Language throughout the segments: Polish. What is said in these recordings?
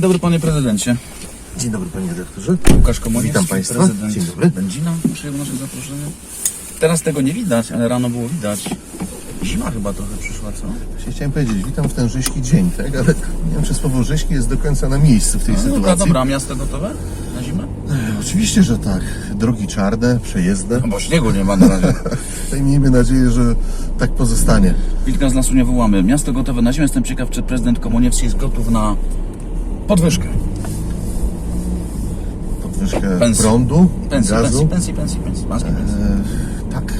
Dzień dobry panie prezydencie. Dzień dobry panie redaktorze. Łukasz Komornicki, Witam państwa. prezydent Dzień dobry. Będzina. Przyjął nasze zaproszenie. Teraz tego nie widać, ale rano było widać. Zima chyba trochę przyszła, co? Właśnie Chciałem powiedzieć, witam w ten rzeźki dzień, tak? Ale nie wiem, czy słowo rzeźki jest do końca na miejscu w tej No, dobra, sytuacji. dobra, a miasto gotowe na zimę? E, Oczywiście, że tak. Drogi czarne, przejezdne. No bo śniegu nie ma na razie. I miejmy nadzieję, że tak pozostanie. Wilka z lasu nie wołamy. Miasto gotowe na zimę. Jestem ciekaw, czy prezydent Komoniewski jest gotów na podwyżkę. Podwyżkę Pensji. prądu, Pensji, gazu. pensji, pensji, pensji, pensji. Pańskiej pensji. E, tak,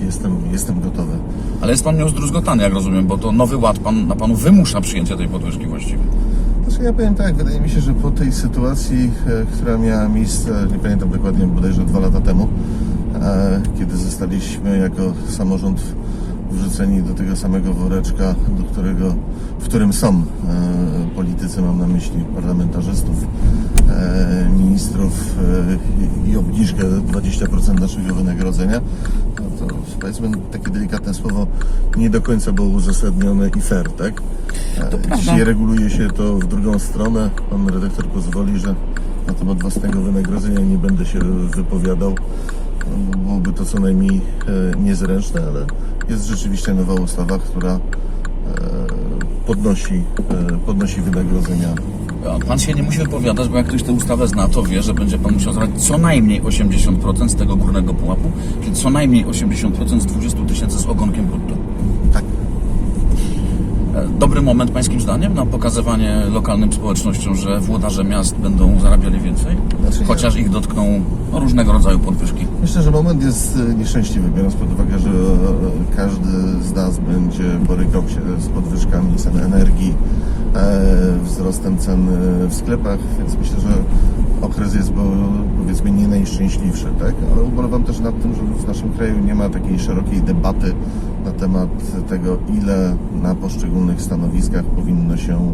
jestem, jestem gotowy. Ale jest pan nieozdruzgotany, jak rozumiem, bo to nowy ład pan, na panu wymusza przyjęcie tej podwyżki właściwie. Znaczy ja powiem tak, wydaje mi się, że po tej sytuacji, e, która miała miejsce, nie pamiętam dokładnie, bodajże dwa lata temu, e, kiedy zostaliśmy jako samorząd wrzuceni do tego samego woreczka, do którego, w którym są e, politycy, mam na myśli parlamentarzystów, e, ministrów e, i- obniżkę 20% naszego wynagrodzenia, no to powiedzmy takie delikatne słowo nie do końca było uzasadnione i fair, tak? E. Dzisiaj reguluje się to w drugą stronę. Pan redaktor pozwoli, że na temat własnego wynagrodzenia nie będę się wypowiadał. No, Byłoby to co najmniej e, niezręczne, ale jest rzeczywiście nowa ustawa, która e, podnosi, e, podnosi wynagrodzenia. Pan się nie musi wypowiadać, bo jak ktoś tę ustawę zna, to wie, że będzie pan musiał zabrać co najmniej 80% z tego górnego pułapu, czyli co najmniej 80% z 20 tysięcy z ogonkiem brutto. Dobry moment pańskim zdaniem na pokazywanie lokalnym społecznościom, że włodarze miast będą zarabiali więcej, Znaczy chociaż ich dotkną no, różnego rodzaju podwyżki. Myślę, że moment jest e, nieszczęśliwy, biorąc pod uwagę, że e, każdy z nas będzie borykał się z podwyżkami cen energii, e, wzrostem cen w sklepach, więc myślę, że okres jest bo, powiedzmy nie najszczęśliwszy, tak? Ale ubolewam też nad tym, że w naszym kraju nie ma takiej szerokiej debaty na temat tego, ile na poszczególnych stanowiskach powinno się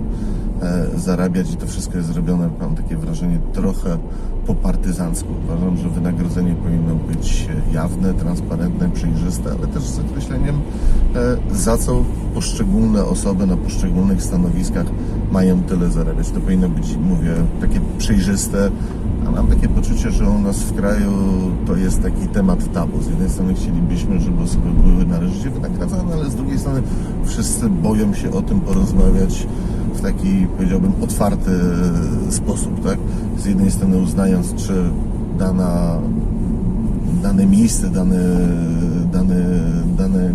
zarabiać i to wszystko jest zrobione, mam takie wrażenie, trochę po partyzancku. Uważam, że wynagrodzenie powinno być jawne, transparentne, przejrzyste, ale też z określeniem, e, za co poszczególne osoby na poszczególnych stanowiskach mają tyle zarabiać. To powinno być, mówię, takie przejrzyste, a mam takie poczucie, że u nas w kraju to jest taki temat tabu. Z jednej strony chcielibyśmy, żeby osoby były należycie wynagradzane, ale z drugiej strony wszyscy boją się o tym porozmawiać w taki, powiedziałbym, otwarty sposób, tak? Z jednej strony uznając, czy dana, dane miejsce, dane, dane, dane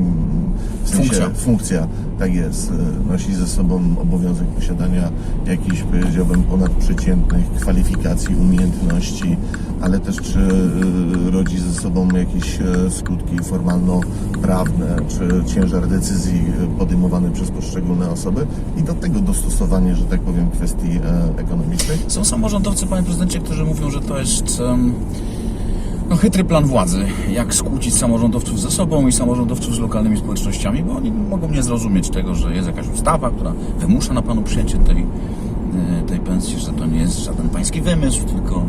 w sensie Funkcja. funkcja, tak jest, e, nosi ze sobą obowiązek posiadania jakichś, powiedziałbym, ponadprzeciętnych kwalifikacji, umiejętności, ale też czy e, rodzi ze sobą jakieś e, skutki formalno-prawne, czy ciężar decyzji e, podejmowany przez poszczególne osoby i do tego dostosowanie, że tak powiem, kwestii e, ekonomicznych. Są samorządowcy, panie prezydencie, którzy mówią, że to jest no, chytry plan władzy, jak skłócić samorządowców ze sobą i samorządowców z lokalnymi społecznościami, bo oni mogą nie zrozumieć tego, że jest jakaś ustawa, która wymusza na panu przyjęcie tej, tej pensji, że to nie jest żaden pański wymysł, tylko,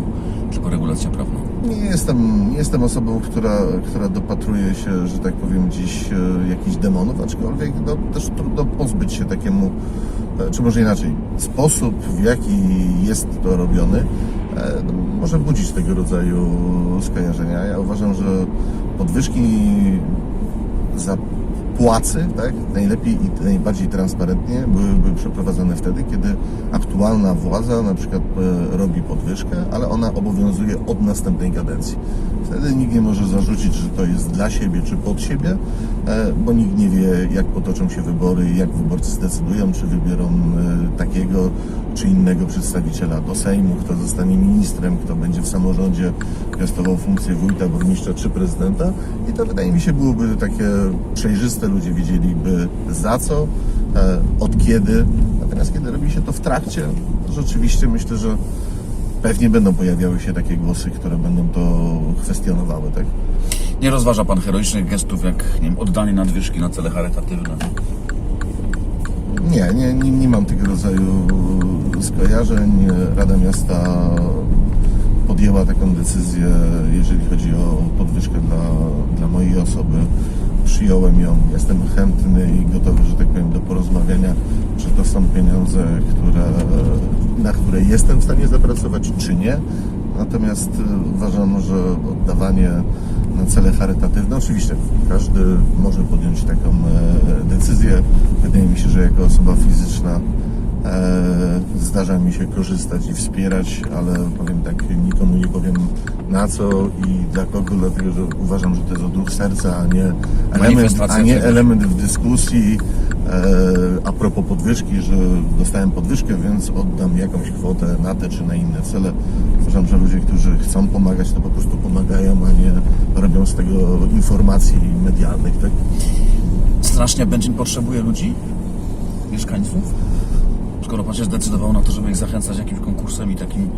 tylko regulacja prawna. Nie jestem, nie jestem osobą, która, która dopatruje się, że tak powiem, dziś e, jakichś demonów, aczkolwiek no, też trudno pozbyć się takiemu, e, czy może inaczej, sposób, w jaki jest to robiony, e, no, może budzić tego rodzaju skojarzenia. Ja uważam, że podwyżki za płacy, tak, najlepiej i najbardziej transparentnie byłyby przeprowadzane wtedy, kiedy aktualna władza na przykład e, robi podwyżkę, ale ona obowiązuje od następnej kadencji. Wtedy nikt nie może zarzucić, że to jest dla siebie czy pod siebie, e, bo nikt nie wie, jak potoczą się wybory, jak wyborcy zdecydują, czy wybiorą e, takiego czy innego przedstawiciela do Sejmu, kto zostanie ministrem, kto będzie w samorządzie piastował funkcję wójta, burmistrza czy prezydenta. I to wydaje mi się byłoby takie przejrzyste, ludzie wiedzieliby za co, e, od kiedy. Natomiast kiedy robi się to w trakcie, rzeczywiście myślę, że pewnie będą pojawiały się takie głosy, które będą to kwestionowały, tak? Nie rozważa pan heroicznych gestów, jak nie wiem, oddanie nadwyżki na cele charytatywne. Nie, nie, nie, nie mam tego rodzaju skojarzeń. Rada Miasta podjęła taką decyzję, jeżeli chodzi o podwyżkę dla, dla mojej osoby przyjąłem ją. Jestem chętny i gotowy, że tak powiem, do porozmawiania, czy to są pieniądze, które, na które jestem w stanie zapracować, czy nie. Natomiast e, uważam, że oddawanie na cele charytatywne, oczywiście każdy może podjąć taką e, decyzję. Wydaje mi się, że jako osoba fizyczna zdarza mi się korzystać i wspierać, ale powiem tak, nikomu nie powiem na co i dla kogo, dlatego że uważam, że to jest odruch serca, a nie element, a nie element w dyskusji. E, a propos podwyżki, że dostałem podwyżkę, więc oddam jakąś kwotę na te czy na inne cele. Uważam, że ludzie, którzy chcą pomagać, to po prostu pomagają, a nie robią z tego informacji medialnych. Tak? Strasznie Będzin potrzebuje ludzi, mieszkańców, skoro pan się zdecydował na to, żeby ich zachęcać jakimś konkursem i takim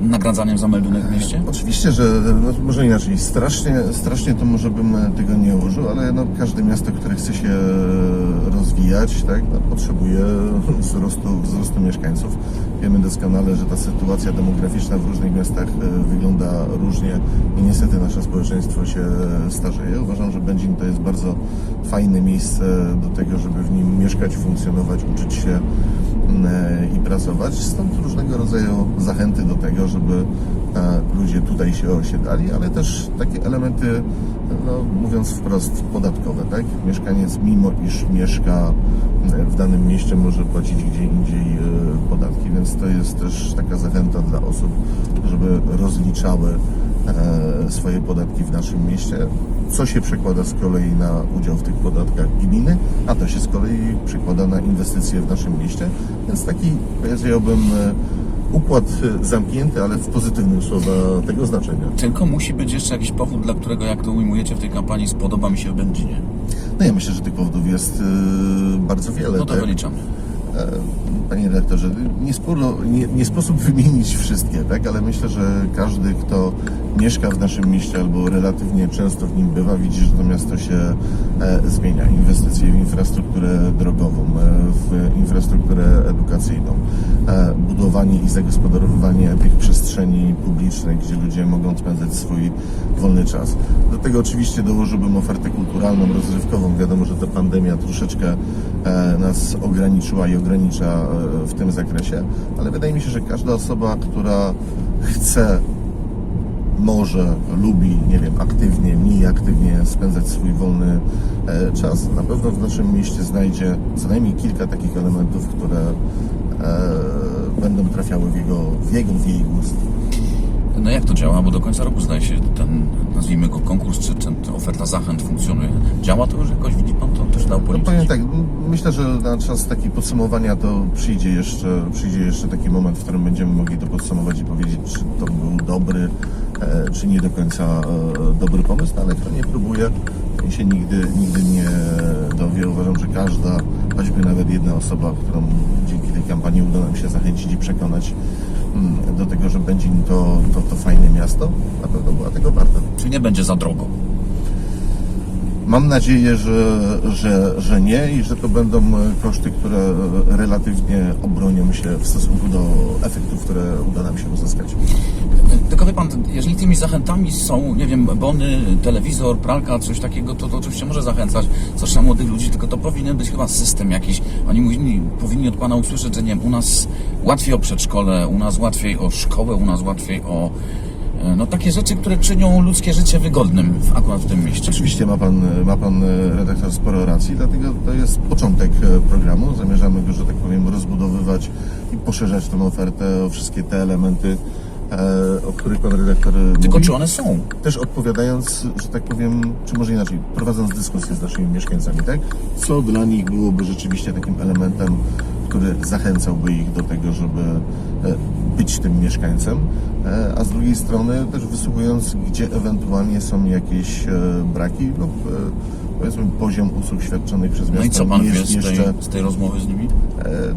nagradzaniem za meldunek w mieście? Oczywiście, że no, może inaczej. Strasznie, strasznie to może bym tego nie użył, ale no, każde miasto, które chce się rozwijać, tak, no, potrzebuje wzrostu, wzrostu mieszkańców. Wiemy doskonale, że ta sytuacja demograficzna w różnych miastach e, wygląda różnie i niestety nasze społeczeństwo się starzeje. Uważam, że Będzin to jest bardzo fajne miejsce do tego, żeby w nim mieszkać, funkcjonować, uczyć się e, i pracować. Stąd różnego rodzaju zachęty do tego, żeby e, ludzie tutaj się osiedlali, ale też takie elementy, no, mówiąc wprost, podatkowe. Tak? Mieszkaniec, mimo iż mieszka e, w danym mieście, może płacić gdzie indziej e, podatki, więc to jest też taka zachęta dla osób, żeby rozliczały swoje podatki w naszym mieście, co się przekłada z kolei na udział w tych podatkach gminy, a to się z kolei przekłada na inwestycje w naszym mieście, więc taki powiedziałbym układ e, zamknięty, ale w pozytywnym słowa tego znaczenia. Tylko musi być jeszcze jakiś powód, dla którego, jak to ujmujecie w tej kampanii, spodoba mi się w Będzinie. No ja myślę, że tych powodów jest e, bardzo wiele. No to tak? wyliczam. Panie redaktorze, nie, sporo, nie, nie sposób wymienić wszystkie, tak? ale myślę, że każdy, kto mieszka w naszym mieście albo relatywnie często w nim bywa, widzi, że to miasto się e, zmienia. Inwestycje w infrastrukturę drogową, e, w infrastrukturę edukacyjną, e, budowanie i zagospodarowywanie tych przestrzeni publicznych, gdzie ludzie mogą spędzać swój wolny czas. Do tego oczywiście dołożyłbym ofertę kulturalną, rozrywkową. Wiadomo, że ta pandemia troszeczkę e, nas ograniczyła i ogranicza w tym zakresie, ale wydaje mi się, że każda osoba, która chce, może, lubi, nie wiem, aktywnie, mniej aktywnie spędzać swój wolny e, czas, na pewno w naszym mieście znajdzie co najmniej kilka takich elementów, które e, będą trafiały w jego, w jego, w jej gust. No jak to działa? Bo do końca roku zdaje się ten, nazwijmy go konkurs, czy ta oferta zachęt funkcjonuje. Działa to już jakoś? Widzi pan to? No powiem tak, myślę, że na czas taki podsumowania to przyjdzie jeszcze, przyjdzie jeszcze taki moment, w którym będziemy mogli to podsumować i powiedzieć, czy to był dobry, e, czy nie do końca e, dobry pomysł, no ale kto nie próbuje, się nigdy, nigdy nie dowie. Uważam, że każda, choćby nawet jedna osoba, którą dzięki tej kampanii uda nam się zachęcić i przekonać mm, do tego, że będzie to, to, to fajne miasto, na pewno była tego warta. Czy nie będzie za drogo? Mam nadzieję, że, że, że nie i że to będą e, koszty, które relatywnie obronią się w stosunku do efektów, które uda nam się uzyskać. Tylko wie pan, jeżeli tymi zachętami są, nie wiem, bony, telewizor, pralka, coś takiego, to, to oczywiście może zachęcać zwłaszcza młodych ludzi, tylko to powinien być chyba system jakiś. Oni powinni, powinni od pana usłyszeć, że nie wiem, u nas łatwiej o przedszkole, u nas łatwiej o szkołę, u nas łatwiej o no takie rzeczy, które czynią ludzkie życie wygodnym w, akurat w tym mieście. Oczywiście ma pan, ma pan e, redaktor sporo racji, dlatego to jest początek e, programu. Zamierzamy go, że tak powiem, rozbudowywać i poszerzać tę ofertę o wszystkie te elementy, e, o których pan redaktor Tylko mówi. czy one są? też odpowiadając, że tak powiem, czy może inaczej, prowadząc dyskusję z naszymi mieszkańcami, tak? Co dla nich byłoby rzeczywiście takim elementem, który zachęcałby ich do tego, żeby e, być tym mieszkańcem, e, a z drugiej strony też wysłuchując, gdzie ewentualnie są jakieś e, braki lub powiedzmy poziom usług świadczonych przez miasto No i co pan wie jest z tej, jeszcze z tej rozmowy z nimi?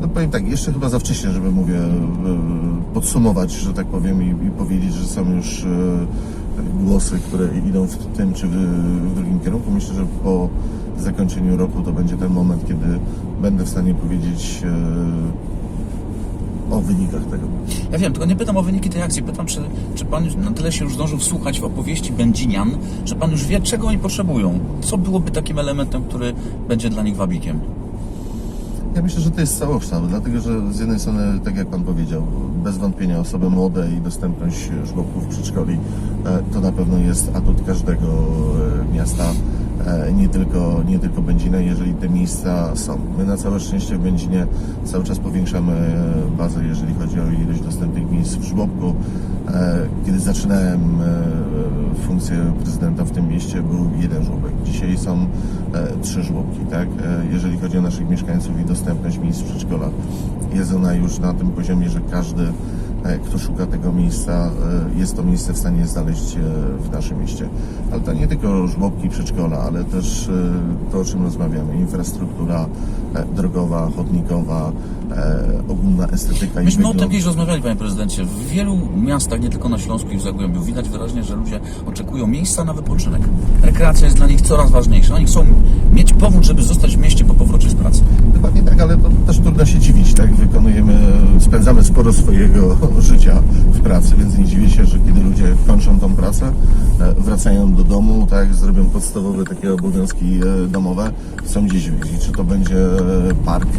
No powiem tak, jeszcze chyba za wcześnie, żeby mówię, podsumować, że tak powiem, i, i powiedzieć, że są już głosy, które idą w tym czy w, drugim kierunku. Myślę, że po zakończeniu roku to będzie ten moment, kiedy będę w stanie powiedzieć, e, o wynikach tego. Ja wiem, tylko nie pytam o wyniki tej akcji. Pytam, czy, czy pan na tyle się już zdążył wsłuchać w opowieści Będzinian, że pan już wie, czego oni potrzebują. Co byłoby takim elementem, który będzie dla nich wabikiem? Ja myślę, że to jest całokształt, dlatego że z jednej strony, tak jak Pan powiedział, bez wątpienia osoby młode i dostępność żłobków, przedszkoli e, to na pewno jest atut każdego e, miasta, nie tylko, nie tylko Będzina, jeżeli te miejsca są. My na całe szczęście w Będzinie cały czas powiększamy e, bazę, jeżeli chodzi o ilość dostępnych miejsc w żłobku. E, Kiedy zaczynałem e, funkcję prezydenta w tym mieście, był jeden żłobek. Dzisiaj są e, trzy żłobki, tak? E, Jeżeli chodzi o naszych mieszkańców i dostępność miejsc w przedszkolach, jest ona już na tym poziomie, że każdy, e, kto szuka tego miejsca, e, jest to miejsce w stanie znaleźć e, w naszym mieście. Ale to nie tylko żłobki, przedszkola, ale też e, to, o czym rozmawiamy, infrastruktura e, drogowa, chodnikowa, e, ogólna estetyka Myśmy i o tym kiedyś rozmawiali, panie prezydencie. W wielu miastach, nie tylko na Śląsku i w Zagłębiu, widać wyraźnie, że ludzie oczekują miejsca na wypoczynek. Rekreacja jest dla nich coraz ważniejsza. Oni chcą mieć powód, żeby zostać w mieście po powrocie z pracy. Dokładnie tak, ale to też trudno się dziwić, tak? Wykonujemy, spędzamy sporo swojego życia w pracy, więc nie dziwię się, że kiedy ludzie kończą tą pracę, e, wracają do domu, tak, zrobią podstawowe takie obowiązki e, domowe, chcą gdzieś wyjść. Czy to będzie e, park,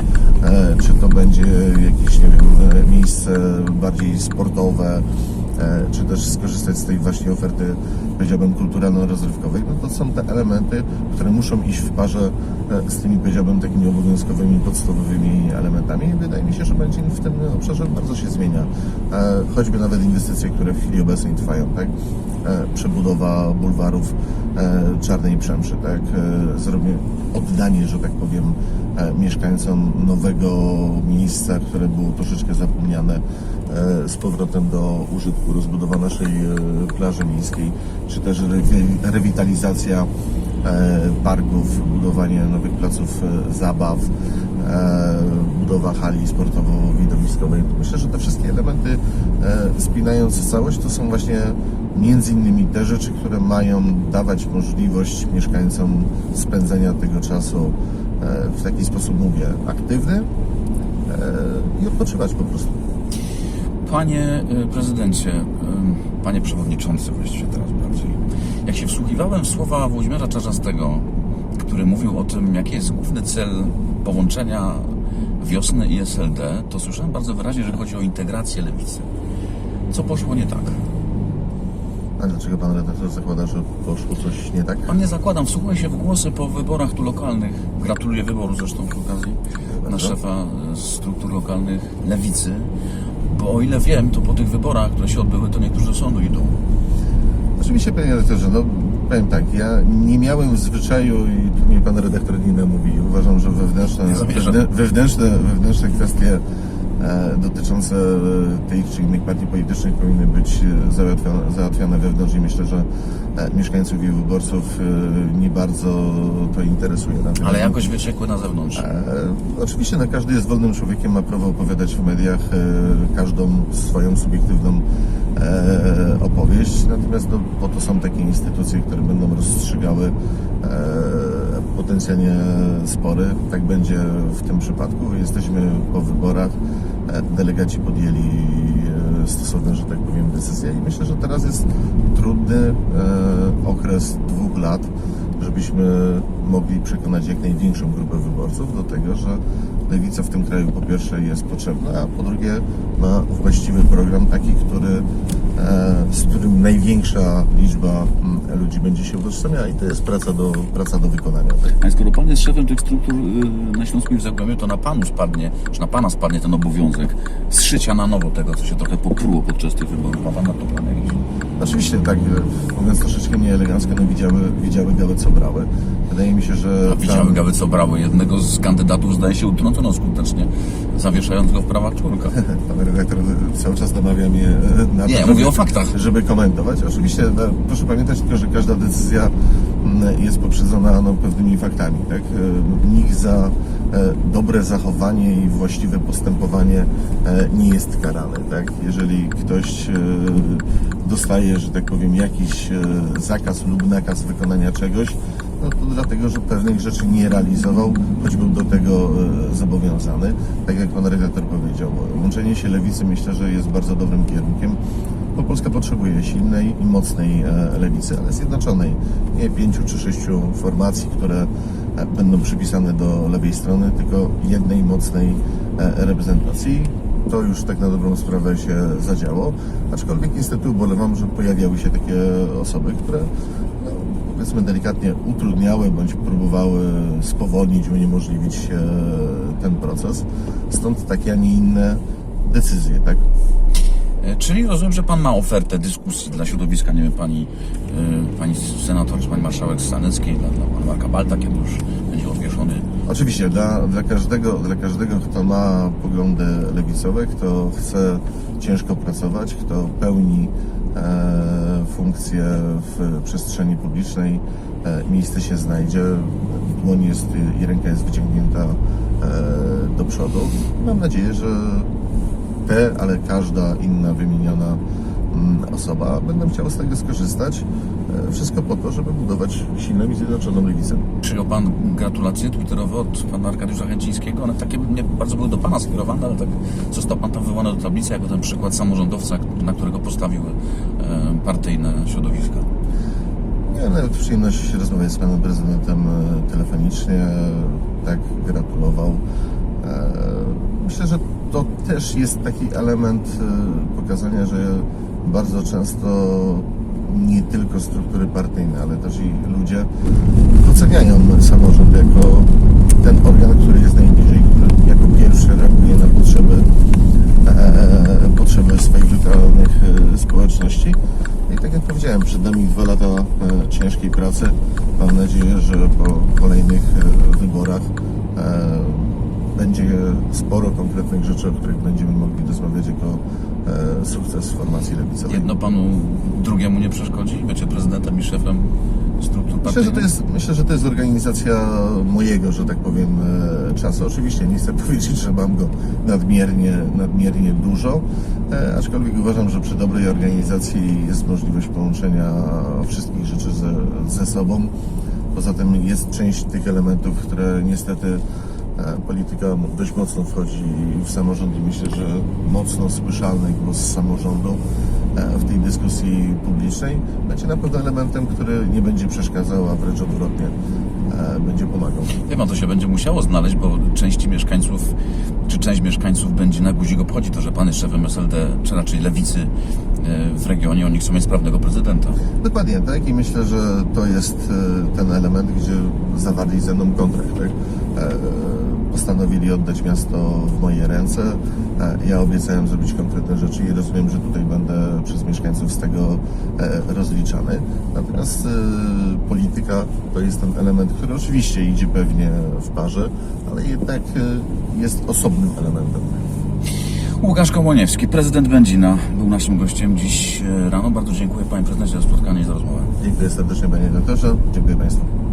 czy to będzie jakieś, nie wiem, miejsce bardziej sportowe, czy też skorzystać z tej właśnie oferty, powiedziałbym, kulturalno-rozrywkowej, no to są te elementy, które muszą iść w parze e, z tymi, powiedziałbym, takimi obowiązkowymi, podstawowymi elementami. I wydaje mi się, że będzie w tym obszarze bardzo się zmienia. E, Choćby nawet inwestycje, które w chwili obecnej trwają, tak? E, Przebudowa bulwarów Czarnej Przemszy, tak? Zrobię oddanie, że tak powiem, mieszkańcom nowego miejsca, które było troszeczkę zapomniane e, z powrotem do użytku, rozbudowa naszej e, plaży miejskiej, czy też rewi- rewitalizacja e, parków, budowanie nowych placów e, zabaw, e, budowa hali sportowo-widowiskowej. Myślę, że te wszystkie elementy e, spinając całość to są właśnie między innymi te rzeczy, które mają dawać możliwość mieszkańcom spędzenia tego czasu e, w taki sposób, mówię, aktywny e, i odpoczywać po prostu. Panie y, prezydencie, panie przewodniczący właściwie teraz bardziej, jak się wsłuchiwałem w słowa Włodzimierza Czarzastego, który mówił o tym, jaki jest główny cel połączenia wiosny i SLD, to słyszałem bardzo wyraźnie, że chodzi o integrację lewicy. Co poszło nie tak? A dlaczego pan redaktor zakłada, że poszło coś nie tak? Pan nie zakładam, wsłuchuję się w głosy po wyborach tu lokalnych. Gratuluję wyboru zresztą przy okazji na szefa y, struktur lokalnych lewicy. Bo o ile wiem, to po tych wyborach, które się odbyły, to niektórzy do sądu idą. Oczywiście, panie redaktorze, no powiem tak, ja nie miałem zwyczaju i tu mi pan redaktor Nina mówi, uważam, że wewnętrzne, Nie zamierzam. wewnętrzne, wewnętrzne kwestie e, dotyczące e, tych czy innych partii politycznych powinny być e, załatwiane wewnątrz i myślę, że e, mieszkańców i wyborców e, nie bardzo to interesuje. Natomiast- Ale jakoś wyciekły na zewnątrz. E, oczywiście no, każdy jest wolnym człowiekiem, ma prawo opowiadać w mediach e, każdą swoją subiektywną e, opowieść, natomiast no, po to są takie instytucje, które będą rozstrzygały e, potencjalnie spory. Tak będzie w tym przypadku. Jesteśmy po wyborach, e, delegaci podjęli e, stosowne, że tak powiem, decyzje i myślę, że teraz jest trudny e, okres dwóch lat, żebyśmy mogli przekonać jak największą grupę wyborców do tego, że lewica w tym kraju po pierwsze jest potrzebna, a po drugie ma właściwy program taki, który, e, z którym największa liczba mm, ludzi będzie się utożsamiała i to jest praca do, praca do wykonania. Tak? A skoro pan jest szefem tych struktur y, na Śląsku i w Zagłębiu, to na panu spadnie, czy na pana spadnie ten obowiązek zszycia na nowo tego, co się trochę popruło podczas tych wyborów. Ma pan na to plan jakiś? Oczywiście tak, e, mówiąc troszeczkę nieelegancko, no widziały, widziały gały co brały. Wydaje mi się, że... A widziały tam- co brały. Jednego z kandydatów, zdaje się, utrącono skutecznie, zawieszając go w prawach człowieka. Pan redaktor cały czas namawia mnie e, na Nie, to, mówię żeby- o faktach. Żeby komentować. Oczywiście no, proszę pamiętać tylko, że każda decyzja mm, jest poprzedzona no, pewnymi faktami. Tak? E, Nikt za e, dobre zachowanie i właściwe postępowanie e, nie jest karany. Tak? Jeżeli ktoś e, dostaje, że tak powiem, jakiś e, zakaz lub nakaz wykonania czegoś, no to dlatego, że pewnych rzeczy nie realizował, choć był do tego e, zobowiązany. Tak jak pan redaktor powiedział, łączenie się lewicy myślę, że jest bardzo dobrym kierunkiem, bo Polska potrzebuje silnej i mocnej e, lewicy, ale zjednoczonej. Nie pięciu czy sześciu formacji, które będą przypisane do lewej strony, tylko jednej mocnej reprezentacji. To już tak na dobrą sprawę się zadziało, aczkolwiek niestety ubolewam, że pojawiały się takie osoby, które no, powiedzmy delikatnie utrudniały bądź próbowały spowolnić, uniemożliwić ten proces. Stąd takie, a nie inne decyzje, tak? E, Czyli rozumiem, że pan ma ofertę dyskusji dla środowiska, nie wiem, pani, e, pani senator czy pani marszałek Staneckiej, dla, dla pana Marka Balta, kiedy już będzie odwieszony. Oczywiście, dla, dla, każdego, dla każdego, kto ma poglądy lewicowe, kto chce ciężko pracować, kto pełni e, funkcję w przestrzeni publicznej, e, miejsce się znajdzie, dłoń jest i ręka jest wyciągnięta e, do przodu. Mam nadzieję, że te, ale każda inna wymieniona mm, osoba będą chciały z tego skorzystać. Wszystko po to, żeby budować silną i zjednoczoną lewicę. Przyjął pan gratulacje twitterowe od pana Arkadiusza Chęcińskiego. One takie nie bardzo były do pana skierowane, ale tak został pan tam wywołany do tablicy jako ten przykład samorządowca, na którego postawiły e, partyjne środowiska. Miałem nawet przyjemność rozmawiać z panem prezydentem e, telefonicznie, tak gratulował. E, Myślę, że to też jest taki element pokazania, że bardzo często nie tylko struktury partyjne, ale też i ludzie doceniają samorząd jako ten organ, który jest najbliżej, który jako pierwszy reaguje na potrzeby e, potrzeby swoich lokalnych e, społeczności. I tak jak powiedziałem, przed nami dwa lata e, ciężkiej pracy. Mam nadzieję, że po kolejnych e, wyborach e, będzie sporo konkretnych rzeczy, o których będziemy mogli rozmawiać jako e, sukces formacji lewicowej. Jedno panu drugiemu nie przeszkodzi? Bycie prezydentem i szefem struktur Myślę, partyjnych? że to jest, myślę, że to jest organizacja mojego, że tak powiem, e, czasu. Oczywiście nie chcę powiedzieć, że mam go nadmiernie, nadmiernie dużo, e, aczkolwiek uważam, że przy dobrej organizacji jest możliwość połączenia wszystkich rzeczy ze, ze sobą. Poza tym jest część tych elementów, które niestety polityka dość mocno wchodzi w samorząd i myślę, że mocno słyszalny głos samorządu e, w tej dyskusji publicznej będzie na pewno elementem, który nie będzie przeszkadzał, a wręcz odwrotnie e, będzie pomagał. Wie pan, to się będzie musiało znaleźć, bo części mieszkańców, czy część mieszkańców będzie na guzik obchodzi to, że pan jest szefem SLD, czy raczej lewicy e, w regionie, oni chcą mieć sprawnego prezydenta. Dokładnie tak i myślę, że to jest e, ten element, gdzie zawarli ze mną kontrakt. Tak? Postanowili oddać miasto w moje ręce. Ja obiecałem zrobić konkretne rzeczy i rozumiem, że tutaj będę przez mieszkańców z tego e, rozliczany. Natomiast e, polityka to jest ten element, który oczywiście idzie pewnie w parze, ale jednak e, jest osobnym elementem. Łukasz Kołoniewski, prezydent Będzina, był naszym gościem dziś rano. Bardzo dziękuję panie prezydencie za spotkanie i za rozmowę. Dziękuję serdecznie panie doktorze. Dziękuję państwu.